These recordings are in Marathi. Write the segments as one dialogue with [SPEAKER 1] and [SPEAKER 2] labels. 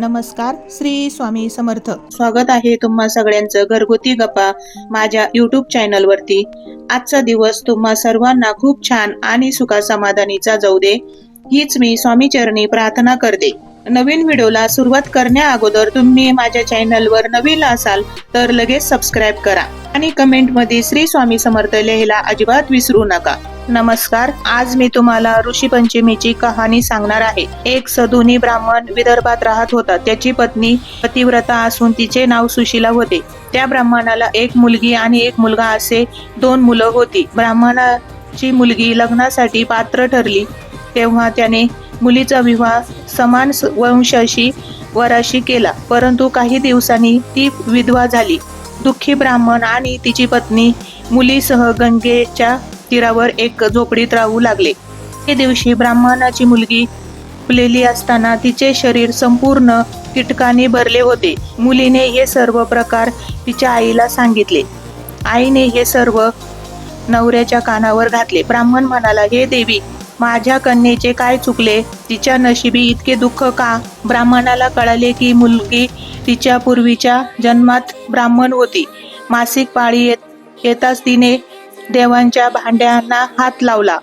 [SPEAKER 1] नमस्कार श्री स्वामी समर्थ. स्वागत आहे तुम्हा सगळ्यांचं घरगुती गप्पा माझ्या युट्यूब चॅनलवरती आजचा दिवस तुम्हा सर्वांना खूप छान आणि सुखा समाधानीचा जाऊ दे. हीच मी स्वामी चरणी प्रार्थना करते. नवीन व्हिडिओला सुरुवात करण्या अगोदर तुम्ही माझ्या चॅनलवर नवीन असाल तर लगेच सबस्क्राईब करा. आणि कमेंटमध्ये श्री स्वामी समर्थ लिहायला अजिबात विसरू नका. नमस्कार आज मी तुम्हाला ऋषी पंचमीची कहाणी सांगणार आहे. एक सधुनी ब्राह्मण विदर्भात राहत होता. त्याची पत्नी पतिव्रता असून तिचे नाव सुशीला होते. त्या ब्राह्मणाला एक मुलगी आणि एक मुलगा असे दोन मुलं होती. ब्राह्मणाची मुलगी लग्नासाठी पात्र ठरली. तेव्हा त्याने मुलीचा विवाह समान वंशाशी वराशी केला. परंतु काही दिवसांनी ती विधवा झाली. दुःखी ब्राह्मण आणि तिची पत्नी मुलीसह गंगेच्या तीरावर एक झोपडीत राहू लागले. ते दिवशी ब्राह्मणाची मुलगी फुलेली असताना तिचे शरीर संपूर्ण कीटकाने भरले होते. मुलीने हे सर्व प्रकार तिच्या आईला सांगितले. आईने हे सर्व नवऱ्याच्या कानावर घातले. ब्राह्मण म्हणाला हे देवी माझ्या कन्येचे काय चुकले? तिच्या नशिबी इतके दुःख का? ब्राह्मणाला कळाले की मुलगी तिच्या पूर्वीच्या जन्मात ब्राह्मण होती. मासिक पाळी येत येताच तिने देवांच्या भांड्यांना हात लावला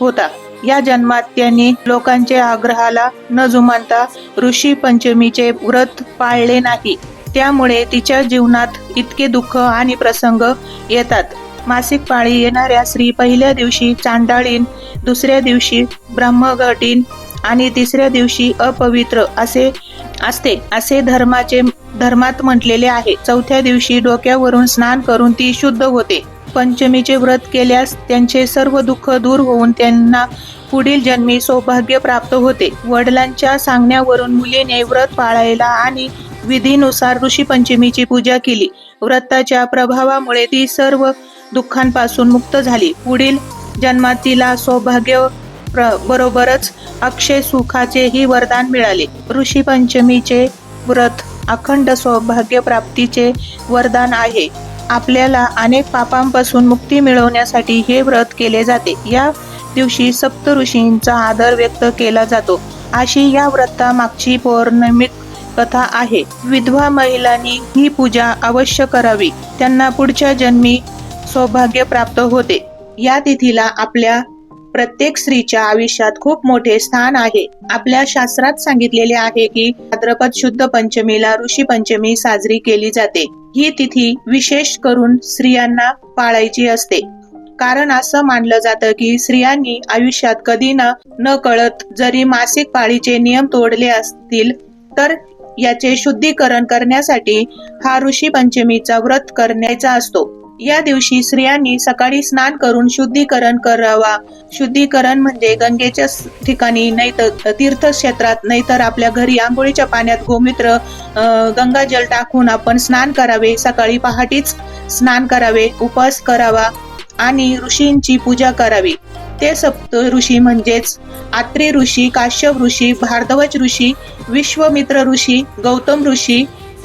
[SPEAKER 1] होता. या जन्मात त्यांनी लोकांच्या आग्रहाला न जुमानता ऋषी पंचमीचे व्रत पाळले नाही. त्यामुळे तिच्या जीवनात इतके दुःख आणि प्रसंग येतात. मासिक पाळी येणाऱ्या स्त्री पहिल्या दिवशी चांडाळीन दुसऱ्या दिवशी ब्रह्मघटीन आणि तिसऱ्या दिवशी अपवित्र असे असते असे धर्माचे धर्मात म्हटलेले आहे. चौथ्या दिवशी डोक्यावरून स्नान करून ती शुद्ध होते. पंचमीचे व्रत केल्यास त्यांचे सर्व दुःख दूर होऊन त्यांना पुढील जन्मी सौभाग्य प्राप्त होते. वडिलांच्या सांगण्यावरून मुलीने व्रत पाळायला आणि विधीनुसार ऋषी पंचमीची पूजा केली. व्रताच्या प्रभावामुळे ती सर्व दुःखांपासून मुक्त झाली. पुढील जन्मात तिला सौभाग्य प्र- बरोबरच अक्षय सुखाचेही वरदान मिळाले. ऋषी पंचमीचे व्रत अखंड सौभाग्य प्राप्तीचे वरदान आहे. आपल्याला अनेक पापांपासून मुक्ती मिळवण्यासाठी हे व्रत केले जाते. या दिवशी सप्त ऋषींचा आदर व्यक्त केला जातो. अशी या व्रतामागची पौर्णिमिक कथा आहे. विधवा महिलांनी ही पूजा अवश्य करावी. त्यांना पुढच्या जन्मी सौभाग्य प्राप्त होते. या तिथीला आपल्या प्रत्येक स्त्रीच्या आयुष्यात खूप मोठे स्थान आहे. आपल्या शास्त्रात सांगितलेले आहे की भाद्रपद शुद्ध पंचमीला ऋषी पंचमी साजरी केली जाते. ही तिथी विशेष करून स्त्रियांना पाळायची असते. कारण असं मानलं जातं की स्त्रियांनी आयुष्यात कधी ना न कळत जरी मासिक पाळीचे नियम तोडले असतील तर याचे शुद्धीकरण करण्यासाठी हा ऋषी पंचमीचा व्रत करण्याचा असतो. या दिवशी स्त्रियांनी सकाळी स्नान करून शुद्धीकरण करावा. शुद्धीकरण म्हणजे गंगेच्या ठिकाणी नाहीतर तीर्थक्षेत्रात नाहीतर आपल्या घरी आंघोळीच्या पाण्यात गोमित्र अं, गंगाजल टाकून आपण स्नान करावे. सकाळी पहाटेच स्नान करावे उपवास करावा आणि ऋषींची पूजा करावी. ते सप्त ऋषी म्हणजेच आत्रे ऋषी काश्यप ऋषी भारदवज ऋषी विश्वमित्र ऋषी गौतम ऋषी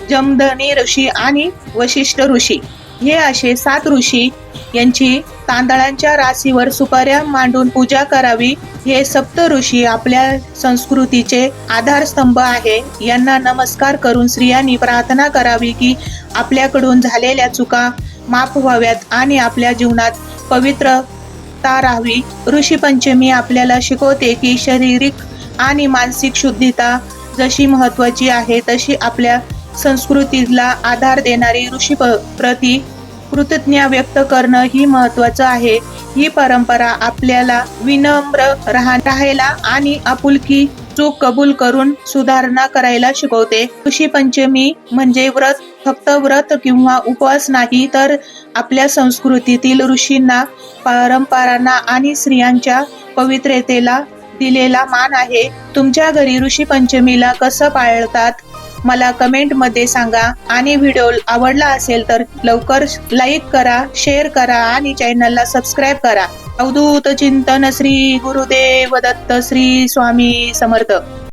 [SPEAKER 1] जमदनी ऋषी आणि वशिष्ठ ऋषी. हे असे सात ऋषी यांची तांदळांच्या राशीवर सुपाऱ्या मांडून पूजा करावी. हे सप्त ऋषी आपल्या संस्कृतीचे आधारस्तंभ आहे. यांना नमस्कार करून स्त्रियांनी प्रार्थना करावी की आपल्याकडून झालेल्या चुका माफ व्हाव्यात आणि आपल्या जीवनात पवित्रता राहावी. ऋषी पंचमी आपल्याला शिकवते की शारीरिक आणि मानसिक शुद्धता जशी महत्वाची आहे तशी आपल्या संस्कृतीला आधार देणारी ऋषी प्रती कृतज्ञ व्यक्त करणं ही महत्वाचं आहे. ही परंपरा आपल्याला विनम्र राहायला आणि आपुलकी चूक कबूल करून सुधारणा करायला शिकवते. ऋषी पंचमी म्हणजे व्रत फक्त व्रत किंवा उपवास नाही तर आपल्या संस्कृतीतील ऋषींना परंपरांना आणि स्त्रियांच्या पवित्रतेला दिलेला मान आहे. तुमच्या घरी ऋषी पंचमीला कसं पाळतात? मला कमेंटमध्ये सांगा. आणि व्हिडिओ आवडला असेल तर लवकर लाईक करा शेअर करा आणि चॅनलला सबस्क्राईब करा. अवधूत चिंतन श्री गुरुदेव दत्त श्री स्वामी समर्थ.